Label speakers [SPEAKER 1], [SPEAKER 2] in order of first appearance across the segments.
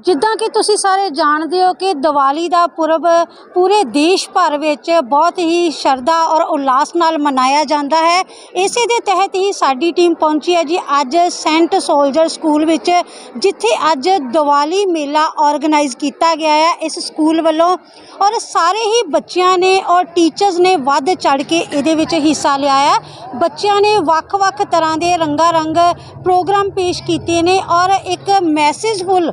[SPEAKER 1] ਜਿੱਦਾਂ ਕਿ ਤੁਸੀਂ ਸਾਰੇ ਜਾਣਦੇ ਹੋ ਕਿ ਦੀਵਾਲੀ ਦਾ ਪੁਰਬ ਪੂਰੇ ਦੇਸ਼ ਭਰ ਵਿੱਚ ਬਹੁਤ ਹੀ ਸ਼ਰਧਾ ਔਰ ਉਲਾਸ ਨਾਲ ਮਨਾਇਆ ਜਾਂਦਾ ਹੈ। ਇਸੇ ਦੇ ਤਹਿਤ ਹੀ ਸਾਡੀ ਟੀਮ ਪਹੁੰਚੀ ਹੈ ਜੀ ਅੱਜ ਸੈਂਟ ਸੋਲਜਰ ਸਕੂਲ ਵਿੱਚ, ਜਿੱਥੇ ਅੱਜ ਦੀਵਾਲੀ ਮੇਲਾ ਆਰਗੇਨਾਈਜ਼ ਕੀਤਾ ਗਿਆ ਹੈ ਇਸ ਸਕੂਲ ਵੱਲੋਂ ਔਰ ਸਾਰੇ ਹੀ ਬੱਚਿਆਂ ਨੇ ਔਰ ਟੀਚਰਸ ਨੇ ਵੱਧ ਚੜ ਕੇ ਇਹਦੇ ਵਿੱਚ ਹਿੱਸਾ ਲਿਆ ਹੈ। ਬੱਚਿਆਂ ਨੇ ਵੱਖ-ਵੱਖ ਤਰ੍ਹਾਂ ਦੇ ਰੰਗਾ ਰੰਗ ਪ੍ਰੋਗਰਾਮ ਪੇਸ਼ ਕੀਤੇ ਨੇ ਔਰ ਇੱਕ ਮੈਸੇਜਫੁਲ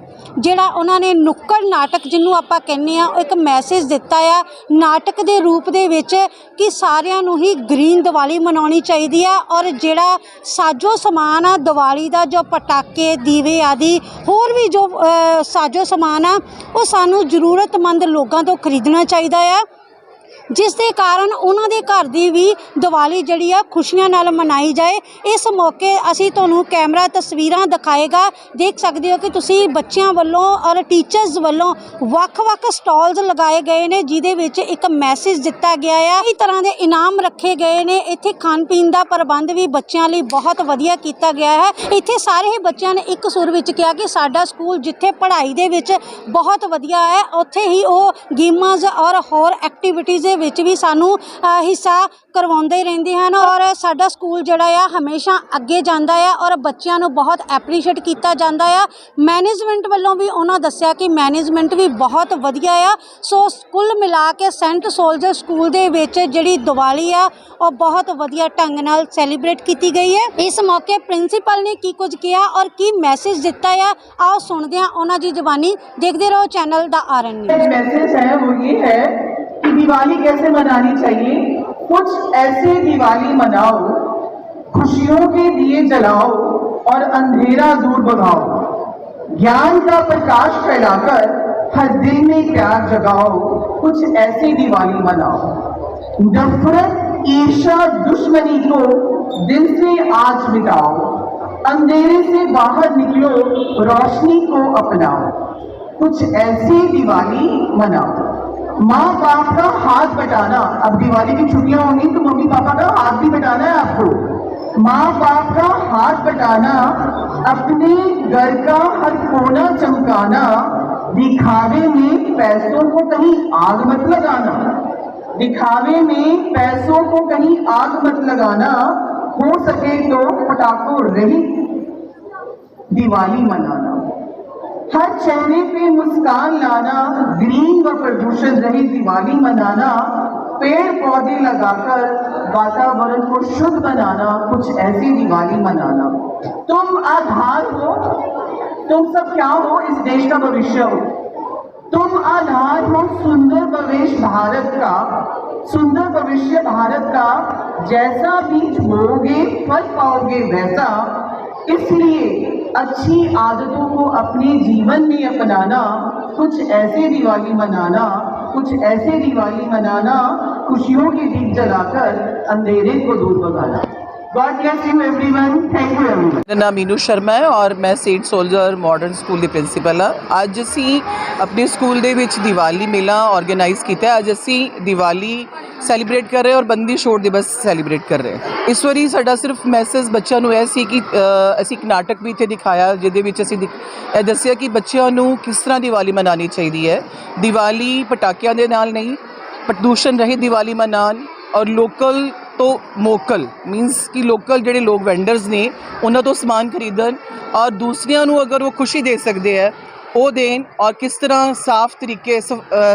[SPEAKER 1] ਜਿਹੜਾ ਉਹਨਾਂ ਨੇ ਨੁੱਕੜ ਨਾਟਕ ਜਿਹਨੂੰ ਆਪਾਂ ਕਹਿੰਦੇ ਆ ਉਹ ਇੱਕ ਮੈਸੇਜ ਦਿੱਤਾ ਆ, ਨਾਟਕ ਦੇ ਰੂਪ ਦੇ ਵਿੱਚ ਕਿ ਸਾਰਿਆਂ ਨੂੰ ਹੀ ਗ੍ਰੀਨ ਦੀਵਾਲੀ ਮਨਾਉਣੀ ਚਾਹੀਦੀ ਆ ਔਰ ਜਿਹੜਾ ਸਾਜੋ ਸਮਾਨ ਆ, ਦੀਵਾਲੀ ਦਾ ਜੋ ਪਟਾਕੇ, ਦੀਵੇ ਆਦਿ, ਹੋਰ ਵੀ ਜੋ ਸਾਜੋ ਸਮਾਨ ਆ, ਉਹ ਸਾਨੂੰ ਜ਼ਰੂਰਤਮੰਦ ਲੋਕਾਂ ਤੋਂ ਖਰੀਦਣਾ ਚਾਹੀਦਾ ਆ। ਜਿਸ ਦੇ ਕਾਰਨ ਉਹਨਾਂ ਦੇ ਘਰ ਦੀ ਵੀ ਦੀਵਾਲੀ ਜਿਹੜੀ ਆ ਖੁਸ਼ੀਆਂ ਨਾਲ ਮਨਾਈ ਜਾਏ। ਇਸ ਮੌਕੇ ਅਸੀਂ ਤੁਹਾਨੂੰ ਕੈਮਰਾ, ਤਸਵੀਰਾਂ ਦਿਖਾਏਗਾ। ਦੇਖ ਸਕਦੇ ਹੋ ਕਿ ਤੁਸੀਂ ਬੱਚਿਆਂ ਵੱਲੋਂ ਔਰ ਟੀਚਰਸ ਵੱਲੋਂ ਵੱਖ-ਵੱਖ ਸਟਾਲਸ ਲਗਾਏ ਗਏ ਨੇ, ਜਿਹਦੇ ਵਿੱਚ ਇੱਕ ਮੈਸੇਜ ਦਿੱਤਾ ਗਿਆ ਆ। ਕਈ ਤਰ੍ਹਾਂ ਦੇ ਇਨਾਮ ਰੱਖੇ ਗਏ ਨੇ। ਇੱਥੇ ਖਾਣ ਪੀਣ ਦਾ ਪ੍ਰਬੰਧ ਵੀ ਬੱਚਿਆਂ ਲਈ ਬਹੁਤ ਵਧੀਆ ਕੀਤਾ ਗਿਆ ਹੈ। ਇੱਥੇ ਸਾਰੇ ਹੀ ਬੱਚਿਆਂ ਨੇ ਇੱਕ ਸੁਰ ਵਿੱਚ ਕਿਹਾ ਕਿ ਸਾਡਾ ਸਕੂਲ ਜਿੱਥੇ ਪੜ੍ਹਾਈ ਦੇ ਵਿੱਚ ਬਹੁਤ ਵਧੀਆ ਹੈ, ਉੱਥੇ ਹੀ ਉਹ ਗੇਮਾਂ ਔਰ ਹੋਰ ਐਕਟੀਵਿਟੀਜ਼ ਦੇ ਵਿੱਚ ਵੀ ਸਾਨੂੰ ਹਿੱਸਾ ਕਰਵਾਉਂਦੇ ਰਹਿੰਦੇ ਹਨ ਔਰ ਸਾਡਾ ਸਕੂਲ ਜਿਹੜਾ ਆ ਹਮੇਸ਼ਾ ਅੱਗੇ ਜਾਂਦਾ ਆ ਔਰ ਬੱਚਿਆਂ ਨੂੰ ਬਹੁਤ ਐਪਰੀਸ਼ੀਏਟ ਕੀਤਾ ਜਾਂਦਾ ਆ। ਮੈਨੇਜਮੈਂਟ ਵੱਲੋਂ ਵੀ ਉਹਨਾਂ ਦੱਸਿਆ ਕਿ ਮੈਨੇਜਮੈਂਟ ਵੀ ਬਹੁਤ ਵਧੀਆ ਆ। ਸੋ ਸਕੂਲ ਮਿਲਾ ਕੇ ਸੈਂਟ ਸੋਲਜਰ ਸਕੂਲ ਦੇ ਵਿੱਚ ਜਿਹੜੀ ਦੀਵਾਲੀ ਆ, ਉਹ ਬਹੁਤ ਵਧੀਆ ਢੰਗ ਨਾਲ ਸੈਲੀਬ੍ਰੇਟ ਕੀਤੀ ਗਈ ਹੈ। ਇਸ ਮੌਕੇ ਪ੍ਰਿੰਸੀਪਲ ਨੇ ਕੀ ਕੁਝ ਕਿਹਾ ਔਰ ਕੀ ਮੈਸੇਜ ਦਿੱਤਾ ਆ, ਆਓ ਸੁਣਦੇ ਹਾਂ ਉਹਨਾਂ ਦੀ ਜਵਾਨੀ। ਦੇਖਦੇ ਰਹੋ ਚੈਨਲ ਦਾ ਆਰਨ ਨਿਊਜ਼
[SPEAKER 2] ਮੈਸੇਜ ਹੈ, ਉਹ ਹੈ दिवाली कैसे मनानी चाहिए? कुछ ऐसे दिवाली मनाओ, खुशियों के दिए जलाओ और अंधेरा दूर भगाओ। ज्ञान का प्रकाश फैलाकर हर दिल में प्यार जगाओ। कुछ ऐसी दिवाली मनाओ। नफरत ईर्षा दुश्मनी को दिल से आज मिटाओ। अंधेरे से बाहर निकलो, रोशनी को अपनाओ। कुछ ऐसी दिवाली मनाओ। माँ बाप का हाथ बटाना। अब दिवाली की छुट्टियाँ होंगी तो मम्मी पापा का हाथ भी बटाना है आपको। माँ बाप का हाथ बटाना, अपने घर का हर कोना चमकाना, दिखावे में पैसों को कहीं आग मत लगाना। दिखावे में पैसों को कहीं आग मत लगाना, हो सके तो पटाखों रही दिवाली मनाना। हर चेहरे पे मुस्कान लाना, ग्रीन व प्रदूषण रहित दिवाली मनाना, पेड़ पौधे लगाकर वातावरण को शुद्ध बनाना, कुछ ऐसी दिवाली मनाना। तुम आधार हो, तुम सब क्या हो इस देश का भविष्य? हो तुम आधार हो सुंदर भविष्य भारत का, सुंदर भविष्य भारत का, जैसा बीज बोओगे, फल पाओगे वैसा इसलिए अच्छी आदतों को अपने जीवन में अपनाना, कुछ ऐसे दिवाली मनाना, कुछ ऐसे दिवाली मनाना, खुशियों के दीप जलाकर अंधेरे को दूर भगाना।
[SPEAKER 3] ਮੇਰਾ ਨਾਮ ਮੀਨੂ ਸ਼ਰਮਾ ਹੈ ਔਰ ਮੈਂ ਸੇਂਟ ਸੋਲਜਰ ਮਾਡਰਨ ਸਕੂਲ ਦੀ ਪ੍ਰਿੰਸੀਪਲ ਹਾਂ ਅੱਜ ਅਸੀਂ ਆਪਣੇ ਸਕੂਲ ਦੇ ਵਿੱਚ ਦੀਵਾਲੀ ਮੇਲਾ ਆਰਗੇਨਾਈਜ਼ ਕੀਤਾ ਹੈ। ਅੱਜ ਅਸੀਂ ਦੀਵਾਲੀ ਸੈਲੀਬ੍ਰੇਟ ਕਰ ਰਹੇ ਹਾਂ ਔਰ ਬੰਦੀ ਛੋੜ ਦਿਵਸ ਸੈਲੀਬ੍ਰੇਟ ਕਰ ਰਹੇ ਹਾਂ। ਇਸ ਵਾਰੀ ਸਾਡਾ ਸਿਰਫ ਮੈਸੇਜ ਬੱਚਿਆਂ ਨੂੰ ਇਹ ਸੀ ਕਿ ਅਸੀਂ ਇੱਕ ਨਾਟਕ ਵੀ ਇੱਥੇ ਦਿਖਾਇਆ ਜਿਹਦੇ ਵਿੱਚ ਅਸੀਂ ਇਹ ਦੱਸਿਆ ਕਿ ਬੱਚਿਆਂ ਨੂੰ ਕਿਸ ਤਰ੍ਹਾਂ ਦੀਵਾਲੀ ਮਨਾਉਣੀ ਚਾਹੀਦੀ ਹੈ ਦੀਵਾਲੀ ਪਟਾਕਿਆਂ ਦੇ ਨਾਲ ਨਹੀਂ ਪ੍ਰਦੂਸ਼ਣ ਰਹੀ ਦੀਵਾਲੀ ਮਨਾਉਣ ਔਰ ਲੋਕਲ ਤੋਂ ਮੋਕਲ ਮੀਨਸ ਕਿ ਲੋਕਲ ਜਿਹੜੇ ਲੋਕ ਵੈਂਡਰਸ ਨੇ, ਉਹਨਾਂ ਤੋਂ ਸਮਾਨ ਖਰੀਦਣ, ਔਰ ਦੂਸਰਿਆਂ ਨੂੰ ਅਗਰ ਉਹ ਖੁਸ਼ੀ ਦੇ ਸਕਦੇ ਹੈ ਉਹ ਦੇਣ ਔਰ ਕਿਸ ਤਰ੍ਹਾਂ ਸਾਫ਼ ਤਰੀਕੇ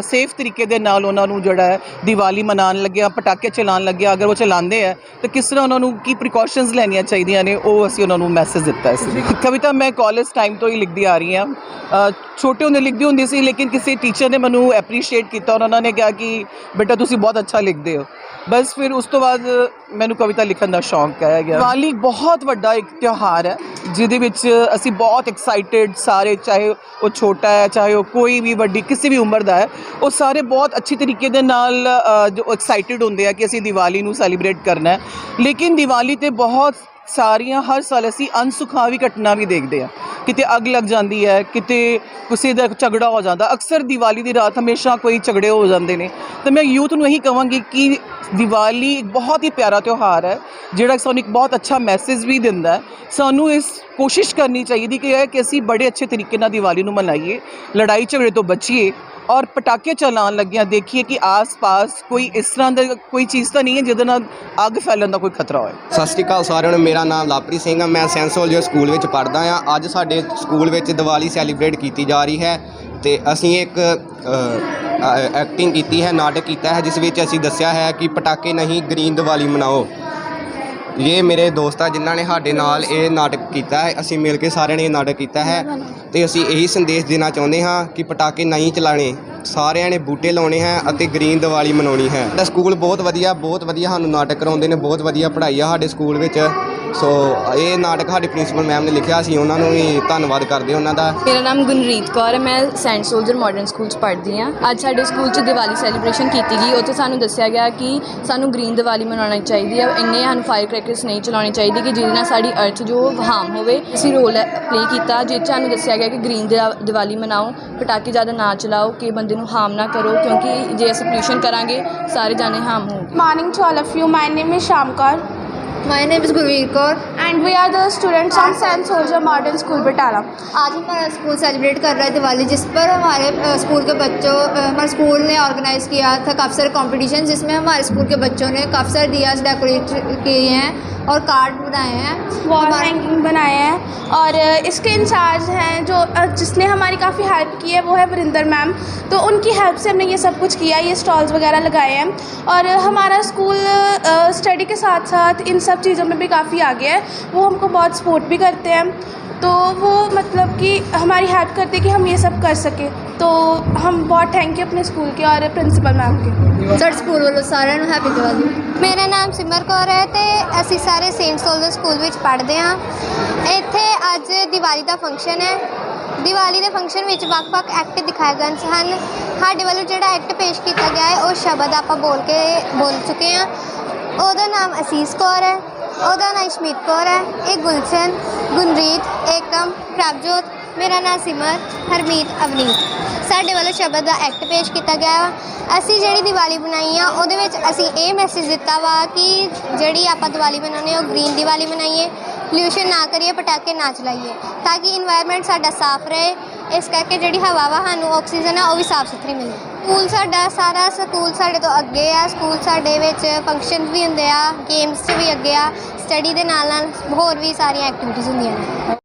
[SPEAKER 3] ਸੇਫ ਤਰੀਕੇ ਦੇ ਨਾਲ ਉਹਨਾਂ ਨੂੰ ਜਿਹੜਾ ਹੈ ਦੀਵਾਲੀ ਮਨਾਉਣ ਲੱਗਿਆ, ਪਟਾਕੇ ਚਲਾਉਣ ਲੱਗਿਆ, ਅਗਰ ਉਹ ਚਲਾਉਂਦੇ ਹੈ ਤਾਂ ਕਿਸ ਤਰ੍ਹਾਂ ਉਹਨਾਂ ਨੂੰ ਕੀ ਪ੍ਰੀਕਾਸ਼ਨਸ ਲੈਣੀਆਂ ਚਾਹੀਦੀਆਂ ਨੇ, ਉਹ ਅਸੀਂ ਉਹਨਾਂ ਨੂੰ ਮੈਸੇਜ ਦਿੱਤਾ ਸੀ ਕਵਿਤਾ ਮੈਂ ਕਾਲਜ ਟਾਈਮ ਤੋਂ ਹੀ ਲਿਖਦੀ ਆ ਰਹੀ ਹਾਂ। ਛੋਟੇ ਹੁੰਦੇ ਲਿਖਦੀ ਹੁੰਦੀ ਸੀ, ਲੇਕਿਨ ਕਿਸੇ ਟੀਚਰ ਨੇ ਮੈਨੂੰ ਐਪਰੀਸ਼ੀਏਟ ਕੀਤਾ ਔਰ ਉਹਨਾਂ ਨੇ ਕਿਹਾ ਕਿ ਬੇਟਾ ਤੁਸੀਂ ਬਹੁਤ ਅੱਛਾ ਲਿਖਦੇ ਹੋ। ਬਸ ਫਿਰ ਉਸ ਤੋਂ ਬਾਅਦ ਮੈਨੂੰ ਕਵਿਤਾ ਲਿਖਣ ਦਾ ਸ਼ੌਂਕ ਹੈ। ਗਿਆ ਦੀਵਾਲੀ ਬਹੁਤ ਵੱਡਾ ਇੱਕ ਤਿਉਹਾਰ ਹੈ। ਜਿਹਦੇ ਵਿੱਚ ਅਸੀਂ ਬਹੁਤ ਐਕਸਾਈਟਿਡ ਸਾਰੇ, ਚਾਹੇ ਉਹ ਛੋਟਾ ਹੈ, ਚਾਹੇ ਉਹ ਕੋਈ ਵੀ ਵੱਡੀ, ਕਿਸੇ ਵੀ ਉਮਰ ਦਾ ਹੈ, ਉਹ ਸਾਰੇ ਬਹੁਤ ਅੱਛੀ ਤਰੀਕੇ ਦੇ ਨਾਲ ਜੋ ਐਕਸਾਈਟਿਡ ਹੁੰਦੇ ਆ ਕਿ ਅਸੀਂ ਦੀਵਾਲੀ ਨੂੰ ਸੈਲੀਬ੍ਰੇਟ ਕਰਨਾ ਹੈ। ਲੇਕਿਨ ਦੀਵਾਲੀ ਤੇ ਬਹੁਤ ਸਾਰੀਆਂ ਹਰ ਸਾਲ ਅਸੀਂ ਅਨਸੁਖਾਵੀ ਘਟਨਾ ਵੀ ਦੇਖਦੇ ਆ ਕਿਤੇ ਅੱਗ ਲੱਗ ਜਾਂਦੀ ਹੈ, ਕਿਤੇ ਕਿਸੇ ਦਾ ਝਗੜਾ ਹੋ ਜਾਂਦਾ। ਅਕਸਰ ਦੀਵਾਲੀ ਦੀ ਰਾਤ ਹਮੇਸ਼ਾ ਕੋਈ ਝਗੜੇ ਹੋ ਜਾਂਦੇ ਨੇ। ਤਾਂ ਮੈਂ ਯੂਥ ਨੂੰ ਇਹੀ ਕਹਾਂਗੀ ਕਿ ਦੀਵਾਲੀ ਇੱਕ ਬਹੁਤ ਹੀ ਪਿਆਰਾ ਤਿਉਹਾਰ ਹੈ, ਜਿਹੜਾ ਸਾਨੂੰ ਇੱਕ ਬਹੁਤ ਅੱਛਾ ਮੈਸੇਜ ਵੀ ਦਿੰਦਾ ਹੈ। ਸਾਨੂੰ ਇਸ ਕੋਸ਼ਿਸ਼ ਕਰਨੀ ਚਾਹੀਦੀ ਕਿ ਕਿ ਅਸੀਂ ਬੜੇ ਅੱਛੇ ਤਰੀਕੇ ਨਾਲ ਦੀਵਾਲੀ ਨੂੰ ਮਨਾਈਏ, ਲੜਾਈ ਝਗੜੇ ਤੋਂ ਬਚੀਏ। ਔਰ ਪਟਾਕੇ ਚਲਾਉਣ ਲੱਗਿਆ। ਦੇਖੀਏ ਕਿ ਆਸ-ਪਾਸ ਕੋਈ ਇਸ ਤਰ੍ਹਾਂ ਦਾ ਕੋਈ ਚੀਜ਼ ਤਾਂ ਨਹੀਂ ਹੈ ਜਿਹਦੇ ਨਾਲ ਅੱਗ ਫੈਲਣ ਦਾ ਕੋਈ ਖਤਰਾ ਹੋਏ।
[SPEAKER 4] ਸਤਿ ਸ਼੍ਰੀ ਅਕਾਲ ਸਾਰਿਆਂ ਨੂੰ। ਮੇਰਾ ਨਾਮ ਲਾਪਰੀ ਸਿੰਘ ਹੈ ਮੈਂ ਸੈਂਟ ਸੋਲਜਰ ਸਕੂਲ ਵਿੱਚ ਪੜ੍ਹਦਾ ਹਾਂ ਅੱਜ ਸਾਡੇ ਸਕੂਲ ਵਿੱਚ ਦੀਵਾਲੀ ਸੈਲੀਬ੍ਰੇਟ ਕੀਤੀ ਜਾ ਰਹੀ ਹੈ ਤੇ ਅਸੀਂ ਇੱਕ ਐਕਟਿੰਗ ਕੀਤੀ ਹੈ, ਨਾਟਕ ਕੀਤਾ ਹੈ, ਜਿਸ ਵਿੱਚ ਅਸੀਂ ਦੱਸਿਆ ਹੈ ਕਿ ਪਟਾਕੇ ਨਹੀਂ ਗ੍ਰੀਨ ਦੀਵਾਲੀ ਮਨਾਓ। ਇਹ ਮੇਰੇ ਦੋਸਤ ਆ ਜਿਨ੍ਹਾਂ ਨੇ ਸਾਡੇ ਨਾਲ ਇਹ ਨਾਟਕ ਕੀਤਾ ਹੈ, ਅਸੀਂ ਮਿਲ ਕੇ ਸਾਰਿਆਂ ਨੇ ਇਹ ਨਾਟਕ ਕੀਤਾ ਹੈ ਤੇ ਅਸੀਂ ਇਹੀ ਸੰਦੇਸ਼ ਦੇਣਾ ਚਾਹੁੰਦੇ ਹਾਂ ਕਿ ਪਟਾਕੇ ਨਹੀਂ ਚਲਾਣੇ ਸਾਰਿਆਂ ਨੇ ਬੂਟੇ ਲਾਉਣੇ ਹੈ ਅਤੇ ਗ੍ਰੀਨ ਦੀਵਾਲੀ ਮਨਾਉਣੀ ਹੈ। ਸਾਡਾ ਸਕੂਲ ਬਹੁਤ ਵਧੀਆ ਬਹੁਤ ਵਧੀਆ ਸਾਨੂੰ ਨਾਟਕ ਕਰਾਉਂਦੇ ਨੇ, ਬਹੁਤ ਵਧੀਆ ਪੜ੍ਹਾਈ ਆ ਸਾਡੇ ਸਕੂਲ ਵਿੱਚ। ਸੋ ਇਹ ਨਾਟਕ ਸਾਡੇ ਪ੍ਰਿੰਸੀਪਲ ਮੈਮ ਨੇ ਲਿਖਿਆ ਸੀ ਉਹਨਾਂ ਨੂੰ ਵੀ ਧੰਨਵਾਦ ਕਰਦੇ ਉਹਨਾਂ ਦਾ।
[SPEAKER 5] ਮੇਰਾ ਨਾਮ ਗੁਨਰੀਤ ਕੌਰ ਹੈ ਮੈਂ ਸੈਂਟ ਸੋਲਜਰ ਮਾਡਰਨ ਸਕੂਲ 'ਚ ਪੜ੍ਹਦੀ ਹਾਂ। ਅੱਜ ਸਾਡੇ ਸਕੂਲ 'ਚ ਦੀਵਾਲੀ ਸੈਲੀਬ੍ਰੇਸ਼ਨ ਕੀਤੀ ਗਈ ਉੱਥੇ ਸਾਨੂੰ ਦੱਸਿਆ ਗਿਆ ਕਿ ਸਾਨੂੰ ਗ੍ਰੀਨ ਦੀਵਾਲੀ ਮਨਾਉਣੀ ਚਾਹੀਦੀ ਹੈ। ਇੰਨੇ ਸਾਨੂੰ ਫਾਇਰ ਕਰੈਕਰਸ ਨਹੀਂ ਚਲਾਉਣੇ ਚਾਹੀਦੇ ਕਿ ਜਿਹਦੇ ਨਾਲ ਸਾਡੀ ਅਰਥ ਜੋ ਹਾਰਮ ਹੋਵੇ ਅਸੀਂ ਰੋਲ ਪਲੇ ਕੀਤਾ। ਜਿਸ 'ਚ ਸਾਨੂੰ ਦੱਸਿਆ ਗਿਆ ਕਿ ਗ੍ਰੀਨ ਦੀਵਾਲੀ ਮਨਾਓ ਪਟਾਕੇ ਜ਼ਿਆਦਾ ਨਾ ਚਲਾਓ ਕਿ ਬੰਦੇ ਨੂੰ ਹਾਰਮ ਨਾ ਕਰੋ ਕਿਉਂਕਿ ਜੇ ਅਸੀਂ ਪੋਲਿਊਸ਼ਨ ਕਰਾਂਗੇ ਸਾਰੇ ਜਾਣੇ ਹਾਰਮ ਹੋਣਗੇ।
[SPEAKER 6] Morning to all of you. My name is Shamkar
[SPEAKER 7] My name is Gurveer Kaur
[SPEAKER 6] and we are the students from St. Soldier Modern School Batala.
[SPEAKER 7] आज हमारा स्कूल सेलिब्रेट कर रहा है दिवाली जिस पर हमारे स्कूल के बच्चों हमारे स्कूल ने ऑर्गेनाइज़ किया था काफ़ी सारे कॉम्पिटिशन जिसमें हमारे स्कूल के बच्चों ने काफ़ी सारे दियाज डेकोरेट किए हैं और कार्ड बनाए हैं
[SPEAKER 6] वॉल हैंगिंग बनाए हैं और इसके इंचार्ज हैं जो जिसने हमारी काफ़ी हेल्प की है वो है वरिंदर मैम तो उनकी हेल्प से हमने ये सब कुछ किया ये स्टॉल्स वगैरह लगाए हैं और हमारा स्कूल स्टडी के साथ साथ इन सब चीज़ों में भी काफ़ी आगे है वो हमको बहुत सपोर्ट भी करते हैं तो वो मतलब कि हमारी हेल्प करते हैं कि हम ये सब कर सकें तो हम बहुत थैंक यू अपने स्कूल के और प्रिंसिपल मैम के
[SPEAKER 7] ਸਾਡੇ ਸਕੂਲ ਵੱਲੋਂ ਸਾਰਿਆਂ ਨੂੰ ਹੈਪੀ ਦਿਵਾਲੀ
[SPEAKER 8] ਮੇਰਾ ਨਾਮ ਸਿਮਰ ਕੌਰ ਹੈ ਤੇ ਅਸੀਂ ਸਾਰੇ ਸੇਂਟ ਸੋਲਜਰ ਸਕੂਲ ਵਿੱਚ ਪੜ੍ਹਦੇ ਹਾਂ ਇੱਥੇ ਅੱਜ ਦੀਵਾਲੀ ਦਾ ਫੰਕਸ਼ਨ ਹੈ ਦੀਵਾਲੀ ਦੇ ਫੰਕਸ਼ਨ ਵਿੱਚ ਵੱਖ-ਵੱਖ ਐਕਟ ਦਿਖਾਏ ਗਏ ਹਨ ਸਾਡੇ ਵੱਲੋਂ ਜਿਹੜਾ ਐਕਟ ਪੇਸ਼ ਕੀਤਾ ਗਿਆ ਹੈ ਉਹ ਸ਼ਬਦ ਆਪਾਂ ਬੋਲ ਕੇ ਬੋਲ ਚੁੱਕੇ ਹਾਂ ਉਹਦਾ ਨਾਮ ਅਸੀਸ ਕੌਰ ਹੈ, ਉਹਦਾ ਨਾਮ ਇਸ਼ਮੀਤ ਕੌਰ ਹੈ, ਇਹ ਗੁਲਸ਼ਨ ਗੁਨਰੀਤ ਏਕਮ, ਪ੍ਰਭਜੋਤ, ਮੇਰਾ ਨਾਮ ਸਿਮਰ, ਹਰਮੀਤ, ਅਵਨੀਤ। ਸਾਡੇ ਵੱਲੋਂ ਸ਼ਬਦ ਦਾ ਐਕਟ ਪੇਸ਼ ਕੀਤਾ ਗਿਆ ਵਾ। ਅਸੀਂ ਜਿਹੜੀ ਦੀਵਾਲੀ ਬਣਾਈ ਆ, ਉਹਦੇ ਵਿੱਚ ਅਸੀਂ ਇਹ ਮੈਸੇਜ ਦਿੱਤਾ ਵਾ ਕਿ ਜਿਹੜੀ ਆਪਾਂ ਦੀਵਾਲੀ ਬਣਾਉਂਦੇ ਹਾਂ, ਉਹ ਗ੍ਰੀਨ ਦੀਵਾਲੀ ਬਣਾਈਏ ਪੋਲਿਊਸ਼ਨ ਨਾ ਕਰੀਏ, ਪਟਾਕੇ ਨਾ ਚਲਾਈਏ, ਤਾਂ ਕਿ ਇਨਵਾਇਰਨਮੈਂਟ ਸਾਡਾ ਸਾਫ਼ ਰਹੇ। ਇਸ ਕਰਕੇ ਜਿਹੜੀ ਹਵਾ ਵਾ ਸਾਨੂੰ ਆਕਸੀਜਨ ਆ, ਉਹ ਵੀ ਸਾਫ਼ ਸੁਥਰੀ ਮਿਲੇ। ਸਕੂਲ ਸਾਡਾ ਸਾਰਾ ਸਕੂਲ ਸਾਡੇ ਤੋਂ ਅੱਗੇ ਆ। ਸਕੂਲ ਸਾਡੇ ਵਿੱਚ ਫੰਕਸ਼ਨ ਵੀ ਹੁੰਦੇ ਆ ਗੇਮਸ 'ਚ ਵੀ ਅੱਗੇ ਆ। ਸਟੱਡੀ ਦੇ ਨਾਲ ਨਾਲ ਹੋਰ ਵੀ ਸਾਰੀਆਂ ਐਕਟੀਵਿਟੀਜ਼ ਹੁੰਦੀਆਂ ਨੇ।